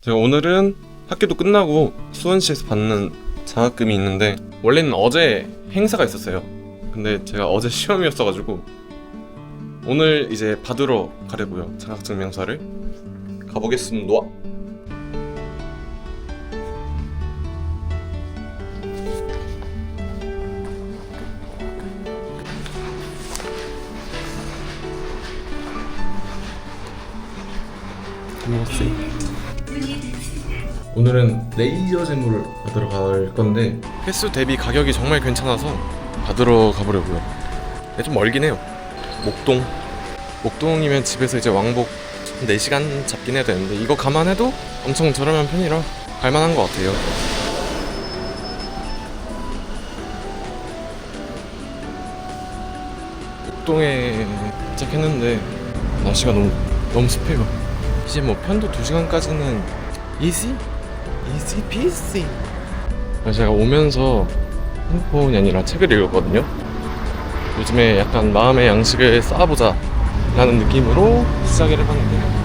제가 오늘은 학교도 끝나고 수원시에서 받는 장학금이 있는데 원래는 어제 행사가 있었어요. 근데 제가 어제 시험이었어가지고 오늘 이제 받으러 가려고요. 장학증명서를 가보겠습니다. 안녕하세요. 오늘은 레이저 재물을 받으러 갈 건데 횟수 대비 가격이 정말 괜찮아서 받으러 가보려고요. 근데 좀 멀긴 해요. 목동. 목동이면 집에서 이제 왕복 4시간 잡긴 해야 되는데 이거 감안해도 엄청 저렴한 편이라 갈만한 것 같아요. 목동에 도착했는데 날씨가 너무 너무 습해요. 이제 뭐 편도 2시간까지는 easy? easy peasy 그래서 제가 오면서 핸드폰이 아니라 책을 읽었거든요. 요즘에 약간 마음의 양식을 쌓아보자 라는 느낌으로 시작을 해봤는데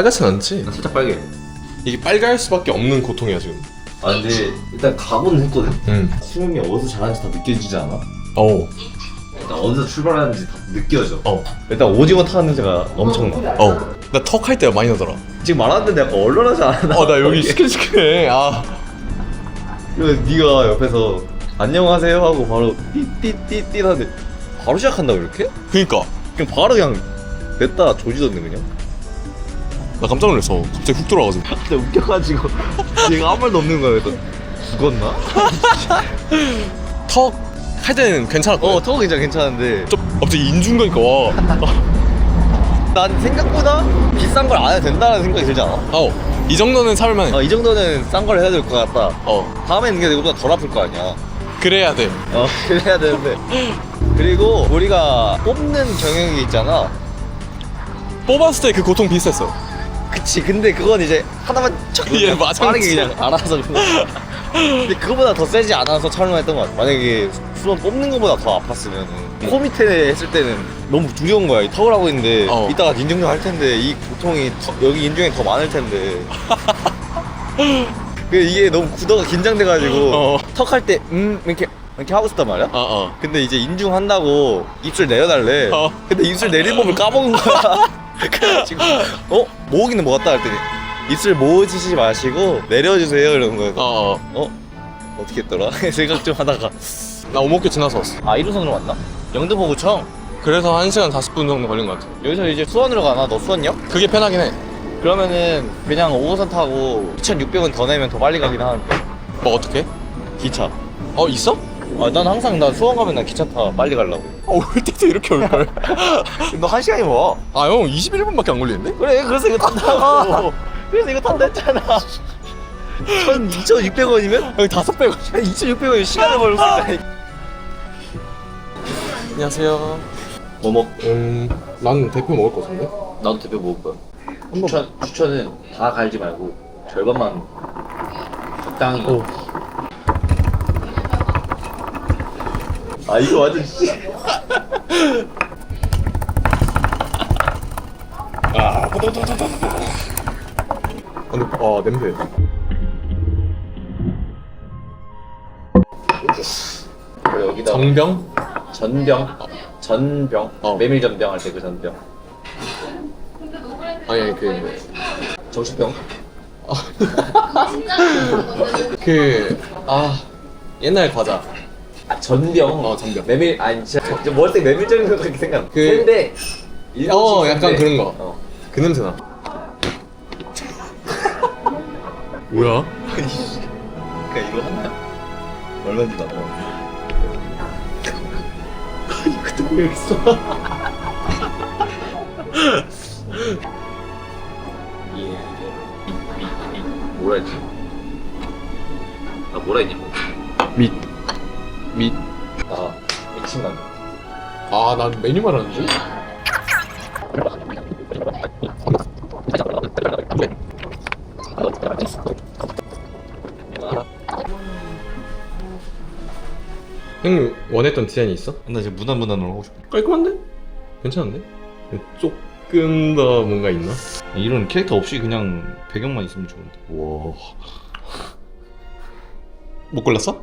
빨갛진 않지? 살짝 빨개. 이게 빨갈 수밖에 없는 고통이야 지금 아 근데 일단 각오는 했거든. 응 수영이 어디서 잘하는지 다 느껴지지 않아? 어우 일단 어디서 출발하는지 다 느껴져. 어 일단 오징어 타는 냄새가 엄청나. 어우 나 턱 할 때가 많이 나더라 지금 말하는데 약간 얼얼하지 않아? 어 나 여기 시큰시큰해 아 그래서 네가 옆에서 안녕하세요 하고 바로 띠띠띠띠 하는데 바로 시작한다고 이렇게? 그니까 그냥 바로 그냥 냈다 조지던데 그냥. 나 깜짝 놀랐어 갑자기 훅 돌아가지고 근데 웃겨가지고 얘가 아무 말도 없는 거야. 그래서 죽었나? 턱 할 때는 괜찮았거든 어, 턱은 괜찮 괜찮은데 좀 갑자기 인중가니까 와 난 생각보다 비싼 걸 안 해도 된다는 생각이 들지 않아? 아우 이 정도는 참을만해 어, 이 정도는 싼 걸 해야 될 것 같다. 어 다음에는 이게 이거보다 덜 아플 거 아니야. 그래야 돼 어, 그래야 되는데. 그리고 우리가 뽑는 경영이 있잖아. 뽑았을 때 그 고통 비슷했어 그치. 근데 그건 이제 하나만 척 예, 맞아. 빠르게 그냥 알아서 거. 근데 그거보다 더 세지 않아서 촬영했던 것 같아. 만약에 수원 뽑는 것보다 더 아팠으면 코 밑에 했을 때는 너무 두려운 거야. 이 턱을 하고 있는데 어. 이따가 인중도 할 텐데 이 고통이 턱- 여기 인중에 더 많을 텐데. 그 이게 너무 구도가 긴장돼가지고 어. 턱 할 때 음 이렇게 이렇게 하고 싶단 말이야. 어어 근데 이제 인중 한다고 입술 내려달래. 어. 근데 입술 내릴 법을 까먹은 거야. 그래가지고 어 모으기는 모았다 했더니 입술 모으시지 마시고 내려주세요 이러는 거예요. 어, 어 어 어떻게 했더라? 생각 좀 하다가 나 오목교 지나서 왔어 아 1호선으로 왔나? 영등포구청 그래서 1시간 40분 정도 걸린 것 같아 여기서 이제 수원으로 가나? 너 수원역? 그게 편하긴 해 그러면은 그냥 5호선 타고 2,600원 더 내면 더 빨리 가긴 하는데 뭐 어떻게? 기차. 어 있어? 아 난 항상 나 수원 가면 난 기차 타 빨리 가려고. 어 올 때도 이렇게 올걸 너 한 시간이 뭐? 아 형 21분밖에 안 걸리는데? 그래 그래서 이거 탄다고 그래서 이거 탄다 했잖아 2,600원이면? 여기 다섯 배가 2,600원이면 시간을 벌을 수 있다니까 안녕하세요 뭐 먹? 음... 난 대표 먹을 것 같은데? 나도 대표 먹을 거야 추천, 추천은 다 갈지 말고 절반만 적당히 어. 아 이거 완전 씨 근데 아 냄새 그리고 여기다 정병? 전병? 전병? 어. 메밀 전병 할 때 그 전병. 아니 아니 그... 정신병? 그... 아... 옛날 과자 아 전병 어, 전병. 메밀 아니 진짜 머릿속에 메밀전인 것 같게 생각 그- 근데 어, 약간 그런 거. 어. 그 냄새 나 뭐야? 그니까 이거 하나 얼마인지 나 이것도 모르겠어 이, 이, 이, 이, 뭐라 했지? 나 뭐라 했냐? 밑... 밑... 나 맥심만 아, 난 메뉴 말하는 줄? 형님 원했던 디자인이 있어? 나 지금 무난무난으로 하고 싶어. 깔끔한데? 괜찮은데? 조금 더 뭔가 있나? 이런 캐릭터 없이 그냥 배경만 있으면 좋은데. 와. 못 골랐어?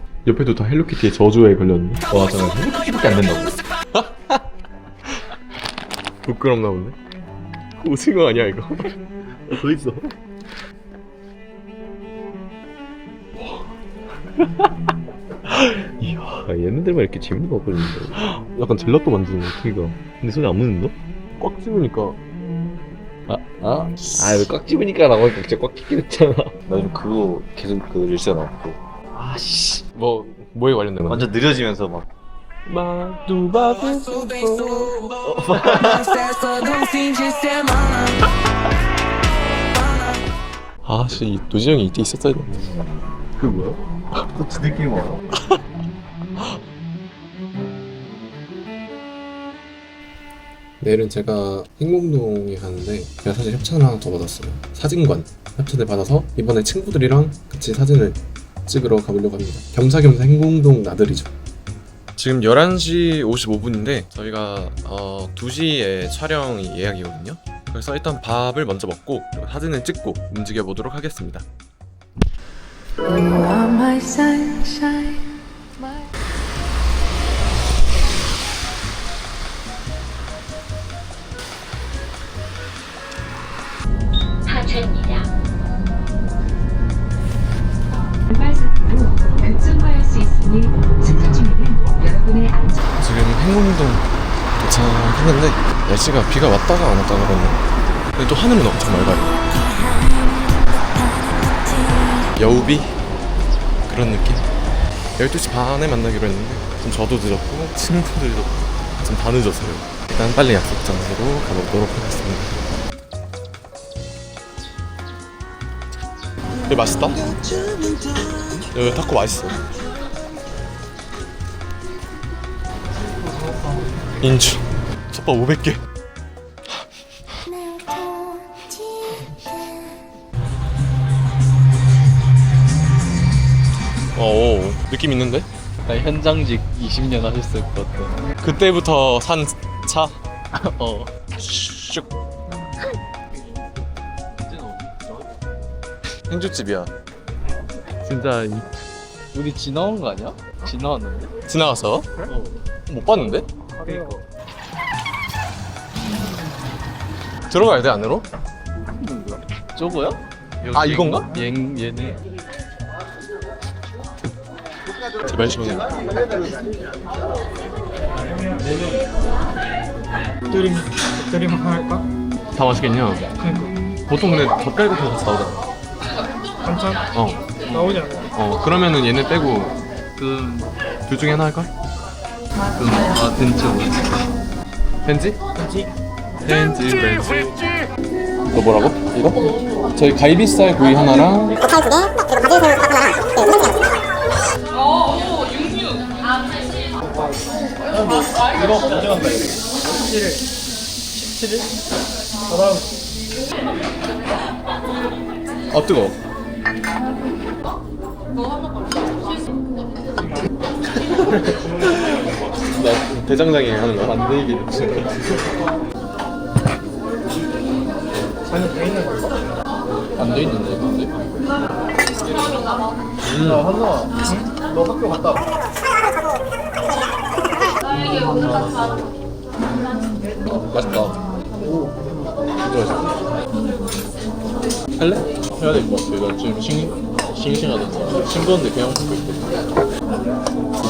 옆에도 다 헬로키티의 저주에 걸렸네 와 잠깐 헬로키티밖에 안 된다고. 부끄럽나 본데? 오징어 아니야 이거? 더 있어. 이야, 아, 얘네들만 이렇게 재밌는 거 걸리는데. 약간 젤라또 만드는 거 그니까. 근데 손에 안 묻는다? 꽉 집으니까 아, 아? 아, 왜꽉 집으니까 라고 하니까 진짜 꽉 집긴 했잖아. 나 요즘 그거 계속 그 릴스 나왔고. 아씨. 뭐 뭐에 관련된 건데? 완전 느려지면서 막. 아씨 노지영이 이때 있었어야 되는데 그 뭐야? 또 느낌 와. 내일은 제가 행공동에 가는데 제가 사실 협찬을 하나 더 받았어요 사진관 협찬을 받아서 이번에 친구들이랑 같이 사진을 찍으러 가보려고 합니다. 겸사겸사 행공동 나들이죠. 지금 11시 55분인데 저희가 어, 2시에 촬영이 예약이거든요. 그래서 일단 밥을 먼저 먹고 그리고 사진을 찍고 움직여 보도록 하겠습니다. You are my sunshine. 안전. 지금 행운동 도착했는데 날씨가 비가 왔다가 안 왔다가 그러네. 근데 또 하늘은 엄청 맑아요. 여우비? 그런 느낌? 12시 반에 만나기로 했는데 좀 저도 늦었고 친구들도 좀 다 늦었어요. 일단 빨리 약속 장소로 가보도록 하겠습니다. 여기 맛있다? 여기 타코 맛있어 인주 솥밥 500개 어 느낌 있는데? 나 현장직 20년 하셨을 것 같아. 그때부터 산 차? 어. 슉 행주집이야 진짜 우리 지나온 거 아니야? 지나왔는데? 지나갔어? 어. 못 봤는데? 그니까. 들어가야 돼 안으로? 저거야? 아, 이건가? 얘, 얘네. 제발 시원해 드림 드림 할까? 다 맛있겠냐? 그니까 보통 근데 젓갈 같은 거 같이 나오잖아 반찬 어, 나오지 않아? 어 그러면은 얘네 빼고 그, 둘 중에 하나 할까? 그, 아, 뭐지? 벤지? 그렇지 벤지 벤지 너 뭐라고? 이거? 저희 갈비살 구이 하나랑 이거 언제 간다 이거 17일 17일? 다다음 아 뜨거워 나 대장장이 하는 거야? 만들기 아니 돼 있는 건가? 안돼 있는데, 근데? 야 한나아 응? 너 학교 갔다 와. 맛있다 진짜 맛있다 할래? 해야 될 것 같아. 나 지금 싱, 싱싱하던데. 싱거운데 그냥 먹고 있거든.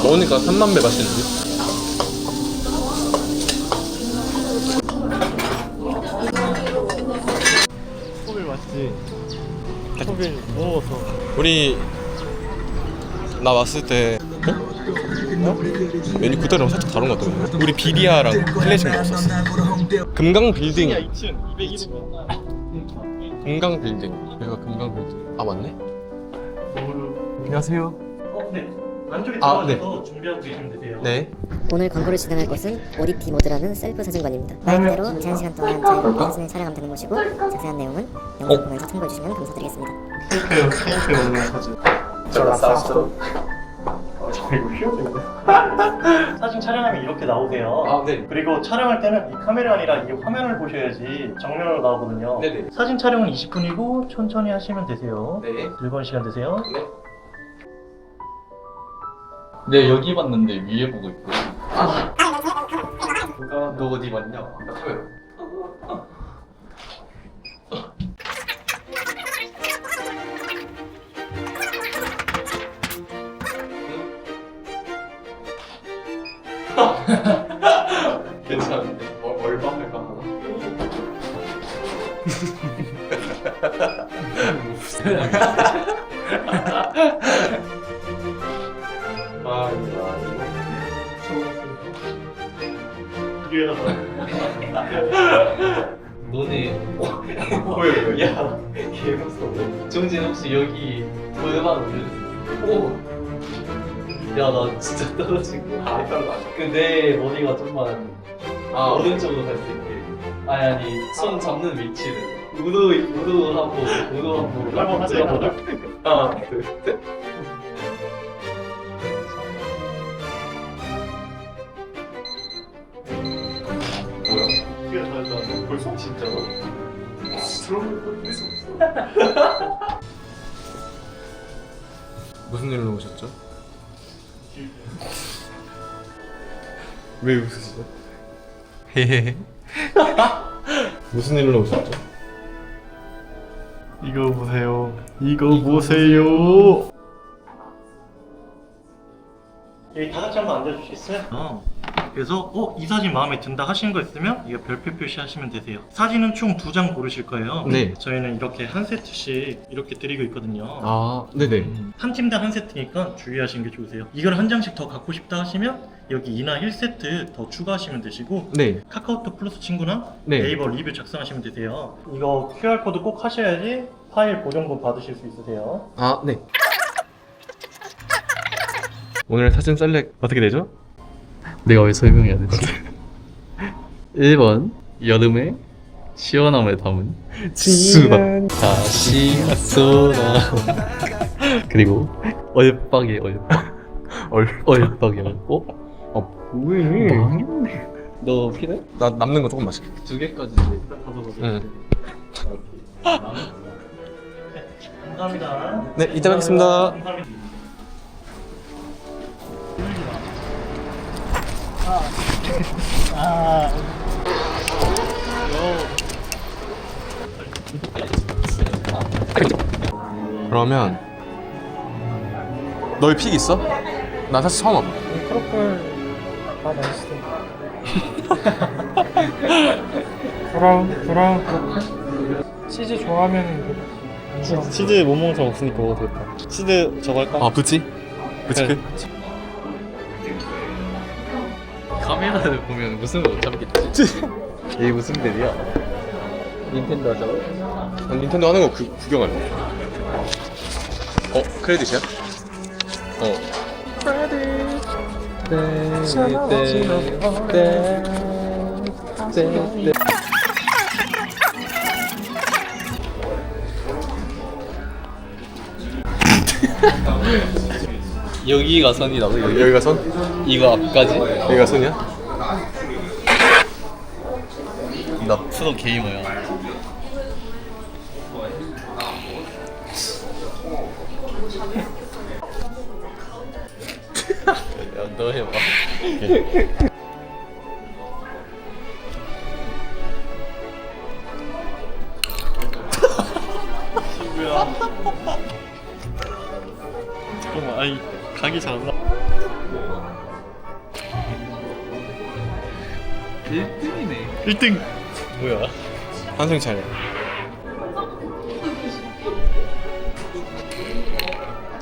먹으니까 3만 배 맛있는데? 턱이 무거워서. 우리 나 왔을 때 어? 메뉴 그대로랑 살짝 다른 것 같던데 우리 비비아랑 클래식 먹었었어 금강 빌딩 2층 201호. 금강 빌딩 여기가 금강 빌딩 아 맞네 안녕하세요 네. 안쪽에 아, 네. 들어가서 준비하고 계시면 되세요. 네 오늘 광고를 진행할 곳은 오디티 모드라는 셀프 사진관입니다. 말 그대로 제한 시간 동안 자유롭게 사진을 촬영하면 되는 곳이고 자세한 내용은 영상 보면서 참고해 주시면 감사드리겠습니다. 사진 촬영하면 이렇게 나오세요. 아 네 그리고 촬영할 때는 이 카메라 아니라 이 화면을 보셔야지 정면으로 나오거든요. 네네. 사진 촬영은 20분이고 천천히 하시면 되세요. 네. 즐거운 시간 되세요. 내 가 여기 봤는데 위에 보고 있고. 너 어디 봤냐? 나 카메라 괜찮은데 어, 얼마 할까 하나? 너네 보여 야 개무서워. 정진 혹시 여기 노래방 올려주세요. 오. 야나 진짜 떨어진 거. 아 별로 안 근데 머리가 좀만 아 오른쪽으로 갈 수 있게. 아니 아니 손 잡는 위치는 우도 우도 한번 우도 한번 한번 하세요. 하나 둘 셋. 다 벌써 진짜로? 들어볼 수 없어. 무슨 일로 오셨죠? 왜 웃으시죠? 무슨 일로 오셨죠? 이거 보세요. 이거 보세요. 여기 다 같이 한번 앉아주시겠어요? 어. 그래서 어, 이 사진 마음에 든다 하시는 거 있으면 이거 별표 표시하시면 되세요. 사진은 총 두 장 고르실 거예요. 네. 저희는 이렇게 한 세트씩 이렇게 드리고 있거든요. 아, 네네. 한 팀당 한 세트니까 주의하시는 게 좋으세요. 이걸 한 장씩 더 갖고 싶다 하시면 여기 이나 1세트 더 추가하시면 되시고 네. 카카오톡 플러스 친구나 네. 네이버 리뷰 작성하시면 되세요. 이거 QR코드 꼭 하셔야지 파일 보정본 받으실 수 있으세요. 아, 네. 오늘 사진 셀렉 어떻게 되죠? 내가 왜 설명해야 되지? 1번 여름에 시원함을 담은 수박 다시 쏘라 그리고 얼빡에 얼빡 얼. 얼빡에 얼빡 아, 뭐해? 망했네 너 필요해? 나 남는 거 조금 마실게. 두 개까지 응. 감사합니다. 네, 이따 뵙겠습니다. 감사합니다. 그러면 너의 픽 있어? 나 사실 처음 와봐. 크로플 다 맛있어. 브라운 브라운 크로플. 치즈 좋아하면은 그 치즈 못 먹는 사람 없으니까 먹어도 되겠다. 치즈 저거 할까? 아, 부치? 부치크? 카메라를 보면 웃음을 못 참겠지 이게 무슨 벨이야? 닌텐도 하자고? 난 닌텐도 하는 거 구, 구경할래. 어, 크레딧이야? 어. 여기가 선이라고 여기 여기가 선? 이거 앞까지? 여기가 선이야? 나 프로 게이머야 야, 너 해봐 잠깐만, 아이 각이 잘안 나. 1등이네 1등. 뭐야? 환승 차례.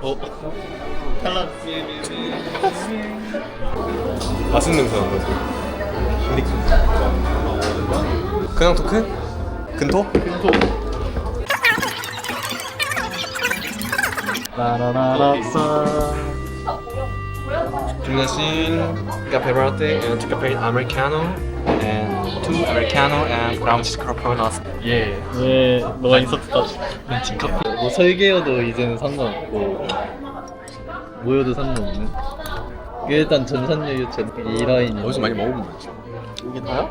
어? 탈락. 맛은 냄새 나는 거지. 근데 그냥 토크? 근토? 근토. 라라라라싸. Gymnasine, cafe latte, and two cafe americano, and two americano and brown 나왔습니다. 예. 예, 너가 인서트다. 뭐 설계여도 이제는 상관없고 모여도 상관없는. 이게 일단 전산여유 이 라인이. 어디서 많이 먹어본 거지? 이게 다야?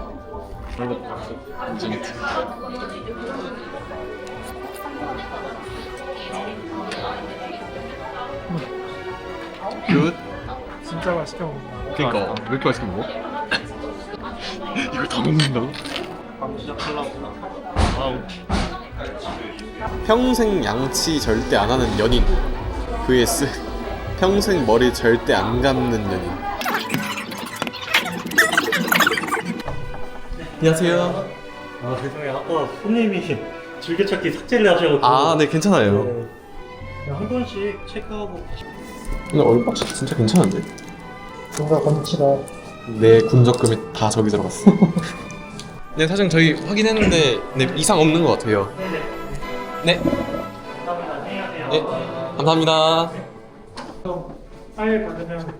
굿. 진짜 맛있게 먹는다. 그니까 왜 이렇게 맛있게 먹어? 이걸 다 먹는다고? 평생 양치 절대 안 하는 연인 vs 평생 머리 절대 안 감는 연인 안녕하세요 아, 죄송해요. 아까 손님이 즐겨찾기 삭제를 하셔가지고. 아 네 괜찮아요 네. 그냥 한 번씩 체크하고. 근데 얼박씨 진짜 괜찮은데? 뭔가 건치다. 내 군적금이 다 저기 들어갔어. 네 사장 저희 확인했는데 네 이상 없는 것 같아요. 네. 가세요. 네, 감사합니다. 받으면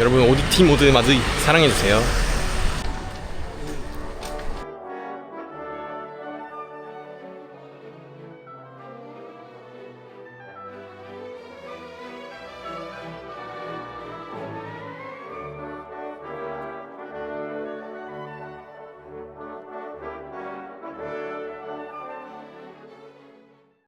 여러분 오디티 모드 마드 사랑해 주세요